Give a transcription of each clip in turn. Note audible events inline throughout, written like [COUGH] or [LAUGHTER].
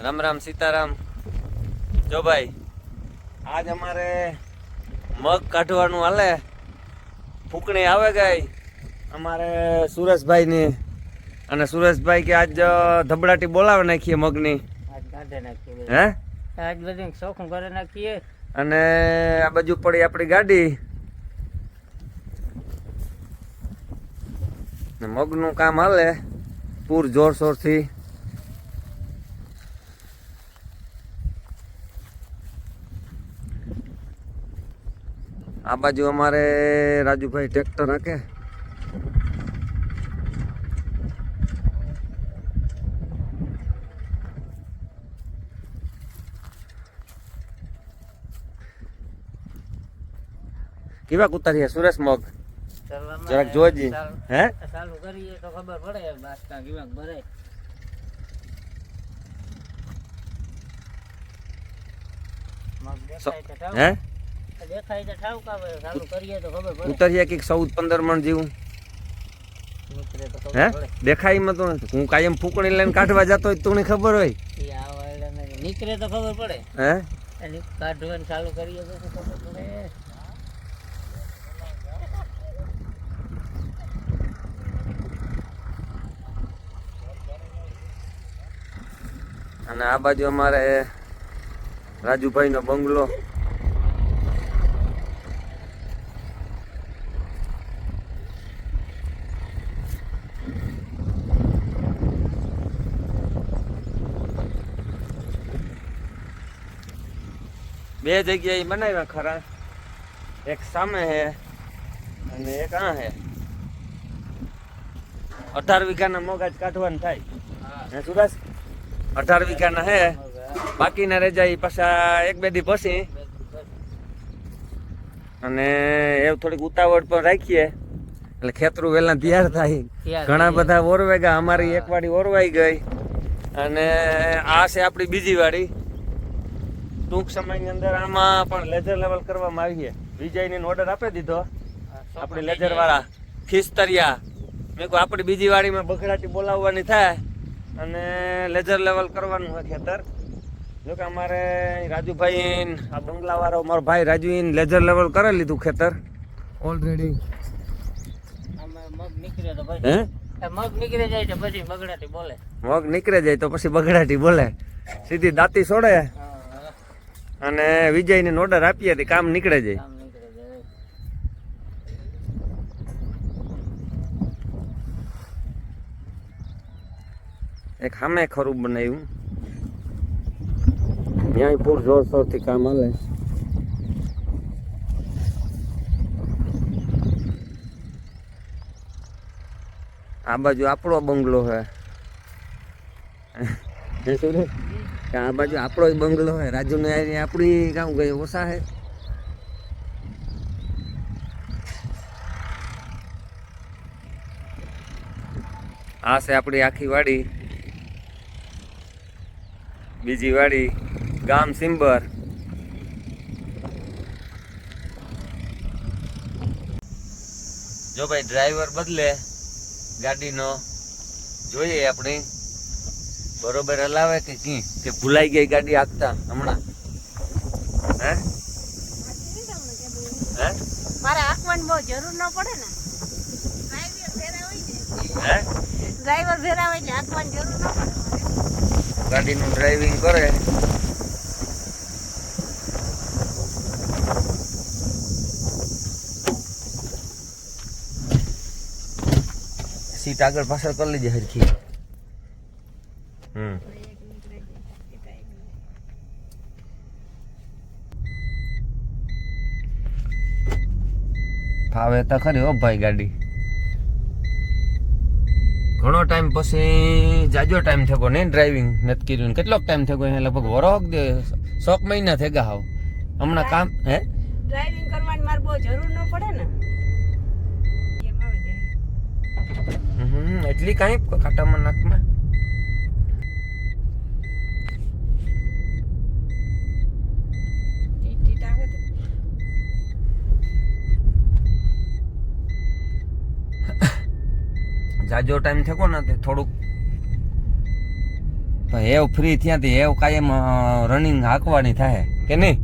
રામ રામ સીતારામ. જો ભાઈ આજ અમારે મગ કાઢવાનું હાલે. ફૂકણી આવે ગઈ અમારે સુરેશભાઈની અને સુરેશભાઈ કે આજ ધબડાટી બોલાવી નાખીએ મગની. હે? આજ બધું ચોખ્ખું કરી નાખીએ. અને આ બાજુ પડી આપણી ગાડી. ને મગનું કામ હાલે. પૂર જોરશોરથી. આ બાજુ અમારે રાજુભાઈ ટ્રેક્ટર રાખે. કેવા ઉતાર્યા સુરેશ મગ. જરાક જોજી. હે? ચાલુ કરીએ તો ખબર પડે બાસ્તા કેવા ભરે મગ દેખાય તો હે? દેખાય તો ઠાવકા ચાલુ કરીએ તો ખબર પડે. ઉતર્યા કંઈક ચૌદ પંદર મણ જેવું. હે? પડે. દેખાયમાં તો હું કાયમ ફૂકણી લઈને કાઢવા જતો હોય તો ખબર હોય. નીકળે તો ખબર પડે. હે? કાઢવાનું ચાલુ કરીએ તો ખબર પડે. અને આ બાજુ અમારે રાજુભાઈનો બંગલો. બે જગ્યાએ બનાવ્યા ખરા. એક સામે હે અને એક આ હે. અઢાર વીઘાના મોગા જ કાઢવાનું થાય. હે સુરેશ અઢાર વીઘાના હે. બાકીના રેજા એ પાછા એક બે દી પછી. અને એવું થોડીક ઉતાવળ પણ રાખીએ. એટલે ખેતરું વહેલા તૈયાર થાય. ઘણા બધા બધા ગયા અમારી એક વાડી ઓરવાઈ ગઈ. અને આ છે આપણી બીજી વાડી. ટૂંક સમયની અંદર આમાં પણ લેઝર લેવલ કરવામાં આવીએ વિજયની ઓર્ડર આપી દીધો. આપણી લેઝર વાળા ખિસ્તરિયા. મેં કહું આપણી બીજી વાડીમાં બગડાટી બોલાવવાની થાય અને લેઝર લેવલ કરવાનું હોય ખેતર. જો કે અમારે રાજુભાઈ આ બંગલાવાળો મારો ભાઈ રાજુ લેઝર લેવલ કરી લીધું ખેતર. ઓલરેડી આમાં મગ નીકળે તો એ મગ નીકળી જાય તો પછી બગડાટી બોલે. મગ નીકળે જાય તો પછી બગડાટી બોલે. સીધી દાંતી છોડે. અને વિજયને ઓર્ડર આપીએ તો કામ નીકળે જાય. એક સામે ખરું બનાવ્યું. ત્યાં પૂર જોરશોરથી કામ હાલે. આ બાજુ આપણો બંગલો હે. સુરેશ? આ બાજુ આપણો જ બંગલો હોય રાજુ ને આપણી ગામ ગઈ ઓછા હે. આ છે આપણી આખી વાડી. બીજી વાડી, ગામ સિંબર જો ભાઈ ડ્રાઈવર બદલે ગાડીનો, જોઈએ આપણે. બરોબર હલાવે કે કી કે ભૂલાઈ ગઈ ગાડી આપતા હમણાં? હે? હે? મારે આંકવાની બહુ જરૂર ન પડે ને. હે? ડ્રાઈવર ભેરા હોય એટલે આંકવાની જરૂર ન પડે. ગાડીનું ડ્રાઇવિંગ કરે. સીટ આગળ પાછળ કરી લેજે હરખી. ફાવે તો ખરી હો ભાઈ ગાડી. ઘણો ટાઈમ પછી જાજો ટાઈમ થયો નહીં ડ્રાઇવિંગ નથી કર્યું કેટલોક ટાઈમ થયો અહીંયા લગભગ વરોક દે સોક મહિના થઈ ગયા હાવ. હમણાં કામ હે? ડ્રાઇવિંગ કરવાની મારે બહુ જરૂર ન પડે ને. એટલી કાંઈ કાંટામાં નાકમાં ટીટ ટીટ આવે તો. જાજો ટાઈમ થયો ને તે થોડુંક. તો હેવ ફ્રી થયાથી હેવ કાયમ રનિંગ હાંકવાની થાય. કે નહીં?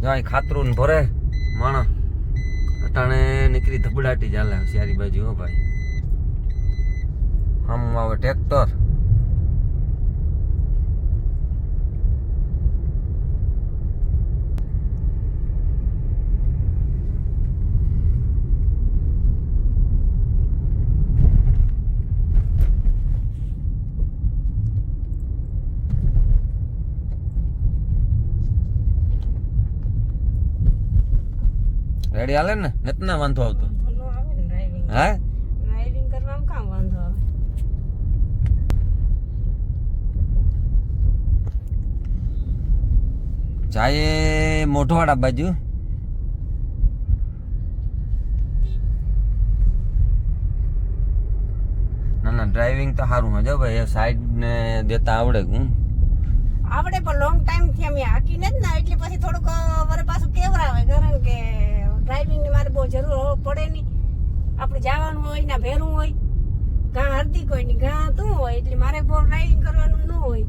જો અહીં ખાતરું ભરે માણસ અટાણે નીકળી ધબડાટી ચાલે હોશિયારી બાજુ હો ભાઈ. આમ આવે ટ્રેક્ટર. રેડી હાલે ને? નથી ના વાંધો આવતો ને. ડ્રાઇવિંગ કરવામાં કામ વાંધો આવે? જાય મોઢવાડા બાજુ. ના ના ડ્રાઇવિંગ તો સારું હજો ભાઈ એ સાઈડ ને દેતા આવડે હું. આવડે પણ લોંગ ટાઈમથી અમે હાકી જ ને એટલે પછી થોડુંક વરે પાછું કેવરાવે કારણ કે ડ્રાઇવિંગની મારે બહુ જરૂર પડે નહીં આપણે જવાનું હોય ના ભેરું હોય ઘા હાર્દિક હોય ને ઘા તું હોય એટલે મારે બહુ ડ્રાઇવિંગ કરવાનું ન હોય.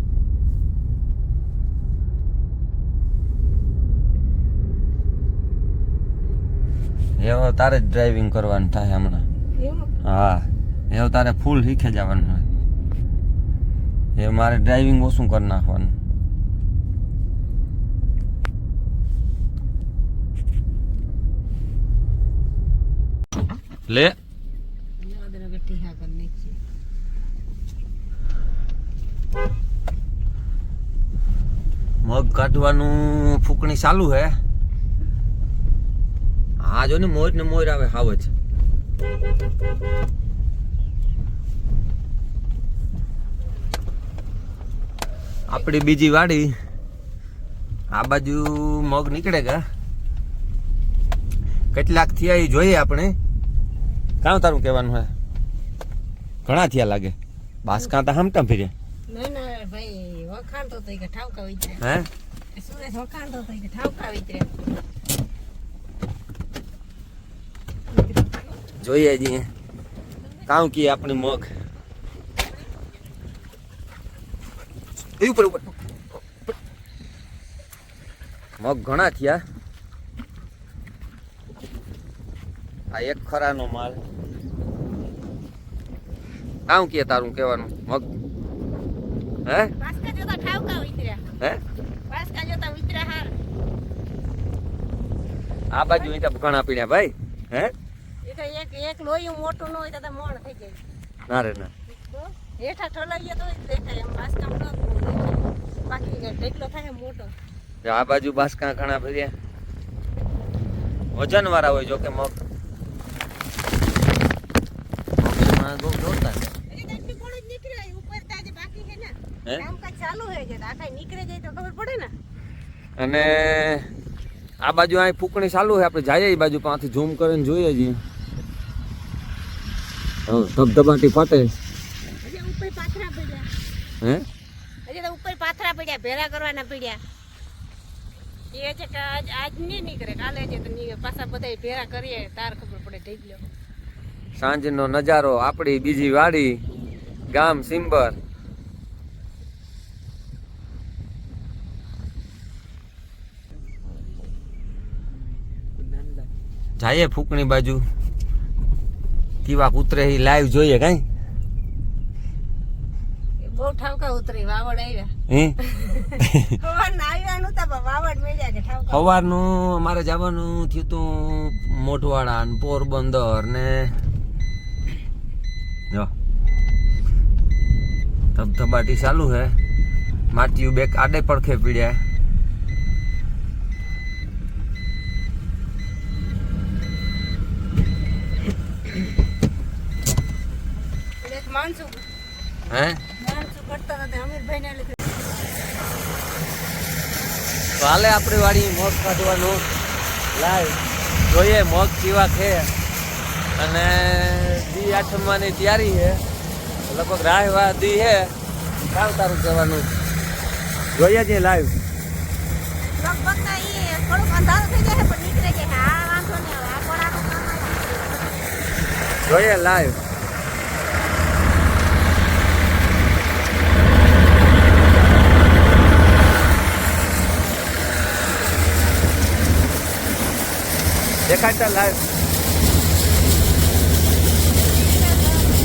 એવો તારે જ ડ્રાઇવિંગ કરવાનું થાય હમણાં. હા એવો તારે ફૂલ શીખે જવાનું હોય. એ મારે ડ્રાઇવિંગ ઓછું કરી નાખવાનું. લે. મગ કાઢવાનું ફૂકણી ચાલુ હે. હા જો ને મોર ને મોર આવે હાવ જ. આપણી બીજી વાડી, આ બાજુ મગ નીકળે કે કેટલાક થયા એ જોઈએ આપણે. કાં તારું કહેવાનું હે? ઘણા થયા લાગે. બાસકા તો હમતા ફીરે? ના ના ભાઈ વખાણ તો કે ઠાવકા વિતરે. હે? સુરેશ વખાણ તો કે ઠાવકા વિતરે. જોઈએ છીએ કામ કી આપણી મગ? એ ઉપર ઉપર. મગ ઘણા થયા. આ એક ખરાનો માલ. આમ કે તારું કહેવાનું? મગ. હે? હે? આ બાજુ અહીં ઘણા પીણ્યા ભાઈ. હે? એક એક લોયું મોટું ન હોય તો મોણ થઈ જાય. ના રે ના. હેઠા ઠલાઈએ તો દેખાય. એમ પાસકા ન બાકી ઢેકલો થાય મોટો. જો આ બાજુ બાસકા ઘણા ભર્યા. વજન વાળા હોય જો કે મગ. બહુ છે. અને આ બાજુ અહીં ફૂકણી ચાલુ છે આપણે જઈએ એ બાજુ પાંચથી ઝૂમ કરીને જોઈએ છીએ. ધબધબાટી ફાટે. ઉપર પાથરા પડ્યા. હે? ઉપર પાથરા પડ્યા ભેરા કરવાના પડ્યા. એ છે કે આજ આજ નહીં નીકળે કાલે છે તો પાછા બધા ભેરા કરીએ તાર ખબર પડે ઢેકલો સાંજનો નજારો આપણી બીજી વાડી ગામ સિંબર જાઈએ ફૂકણી બાજુ. તીવા ઉતરે એ લાઈવ જોઈએ કઈ? બહુ ઠાવકા ઉતરી વાવડ આવ્યા. હે? સવારના અમારે જવાનું થયું તું મોટવાડા ને પોરબંદર ને જો. ધબધબાટી ચાલુ છે માટીયું બેક આડે પડખે પીડ્યા. હાલે આપણી વાડી મોગ કાઢવાનું. લાઈવ જોઈએ મોગ કેવા છે. અને બીજી આઠમાની તૈયારી છે લગભગ રાહ વાદી છે સાવ તારું કહેવાનું જોઈએ છીએ લાઈવ જોઈએ લાઈવ દેખાડતા લાઈવ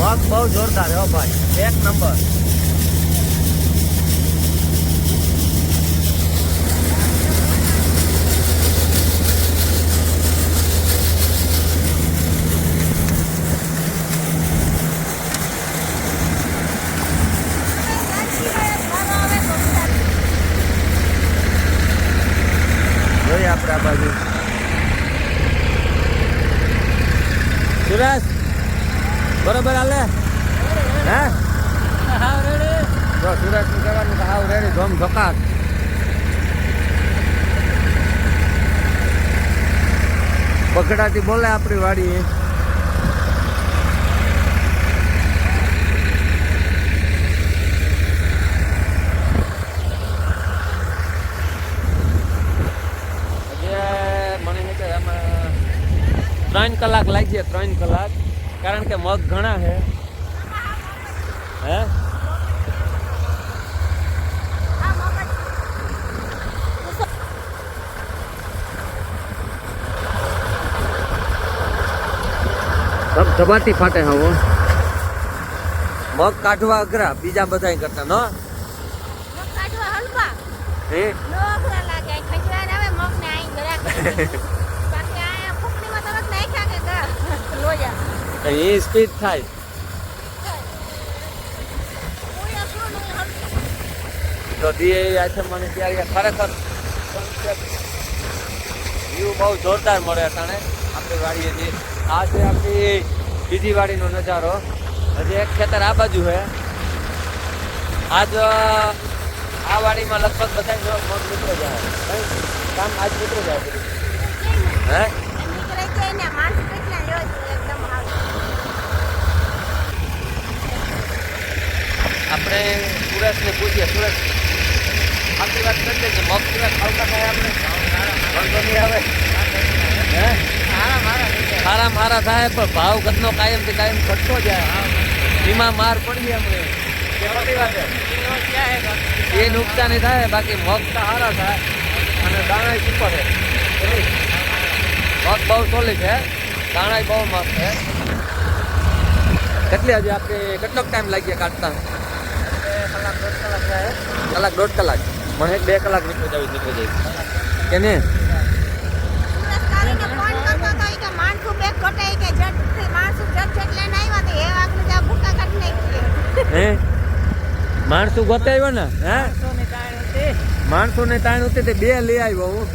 મગ બહુ જોરદાર હો ભાઈ. એક નંબર. આપણે આ બાજુ. સુરેશ બરોબર હાલે? હે? જો સુરેશનું કહેવાનું તો હાવ રેડી ધોમ ધોકાર બગડાથી બોલે આપણી વાડી. હજી મને કે આમાં ત્રણ કલાક લાગી ત્રણ કલાક. કારણ કે મગ ઘણા છે. હે? સબ ધબાતી ફાટે હવો મગ કાઢવા અઘરા બીજા બધા કરતા ન? હે? [LAUGHS] એ સ્પીડ થાય. તો દીએ આ છે મને ત્યારે ખરેખર વ્યૂ બહુ જોરદાર મળે અટાણે. આપણી વાડીએથી આ છે આપણી બીજી વાડીનો નજારો. હજી એક ખેતર આ બાજુ છે. આજ આ વાડીમાં લગભગ બધા મિત્રો જાય. કામ આજ મિત્રો જાય. હે? સુરેશને પૂછીએ. સુરેશ આખી વાત કરી કે મગ સુરેશ ખાવતા ખાય આપણે. વાંધો નહીં આવે. હે? સારા મારા થાય, પણ ભાવ ઘટનો કાયમથી કાયમ ઘટતો જાય. એમાં માર પડી આપણે. એ નુકસાની થાય, બાકી મગ તો સારા થાય. અને દાણા સુપર છે. મગ બહુ સોલી છે. દાણા બહુ મસ્ત છે. કેટલી હજી આપણે કેટલો ટાઈમ લાગ્યા કાઢતા? કલાક દોઢ કલાક. મને બે કલાક નીકળી જાય નીકળી જાય કે ને હે માણસો ગોતે આવ્યો ને હે? માણસો ને તાણ ઉતે બે લઈ આવ્યો.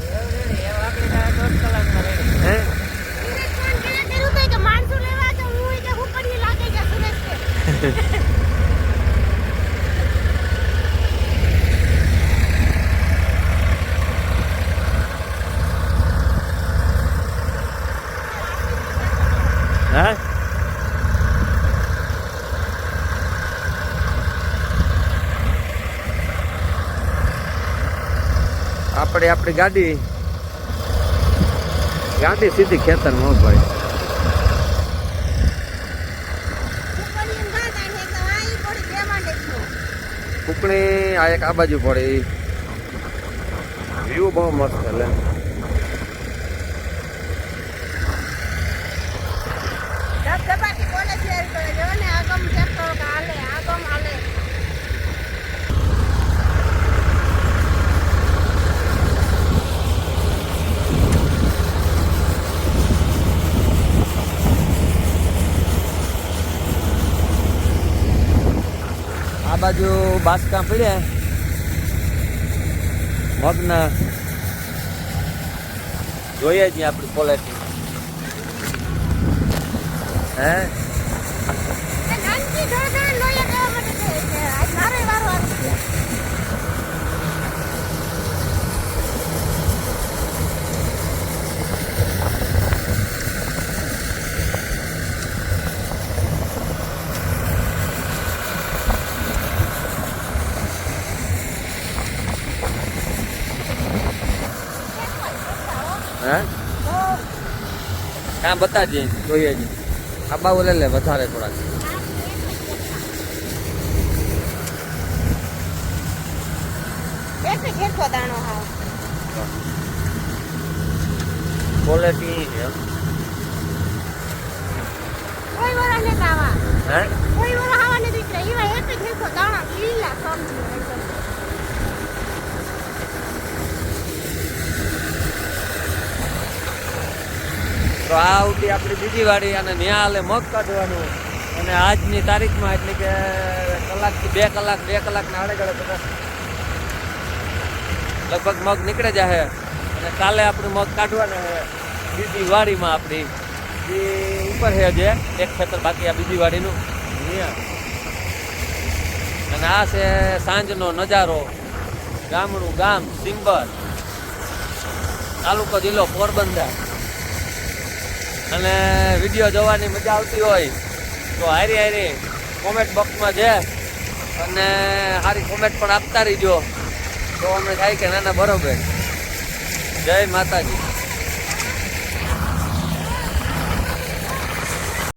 હે? આપણે આપણી ગાડી ગાડી સીધી ખેતરમાં ભાઈ કુકણી આ એક આ બાજુ પડે વ્યૂ બહુ મસ્ત એટલે બાજુ બાસકા પડ્યા. મગના. જોઈએ જ આપણી ક્વોલિટી હે? હા બતાજે જોઈએ જ આ બાબુ લઈ લે વધારે થોડાક. ક્વોલિટી હે કોઈ વરા આવા ને દીકરા એવા એક જ હેકો દાણા લીલા સમજી એકદમ તો આ આવતી આપણી બીજી વાડી અને ન્યા હાલે મગ કાઢવાનું. અને આજની તારીખમાં એટલે કે કલાકથી બે કલાક બે કલાકના આડે બધા લગભગ મગ નીકળે જશે અને કાલે આપણે મગ કાઢવાના છે બીજી વાડીમાં આપણી. જે ઉપર છે જે એક ખેતર બાકી આ બીજી વાડીનું. અને આ છે સાંજનો નજારો. ગામડું ગામ સિંબર. તાલુકો જિલ્લો પોરબંદર. અને વીડિયો જોવાની મજા આવતી હોય તો હારી હારી કોમેન્ટ બોક્સમાં છે. અને સારી કોમેન્ટ પણ આપતા રહીજો. તો અમને થાય કે ના ના, બરોબર. જય માતાજી.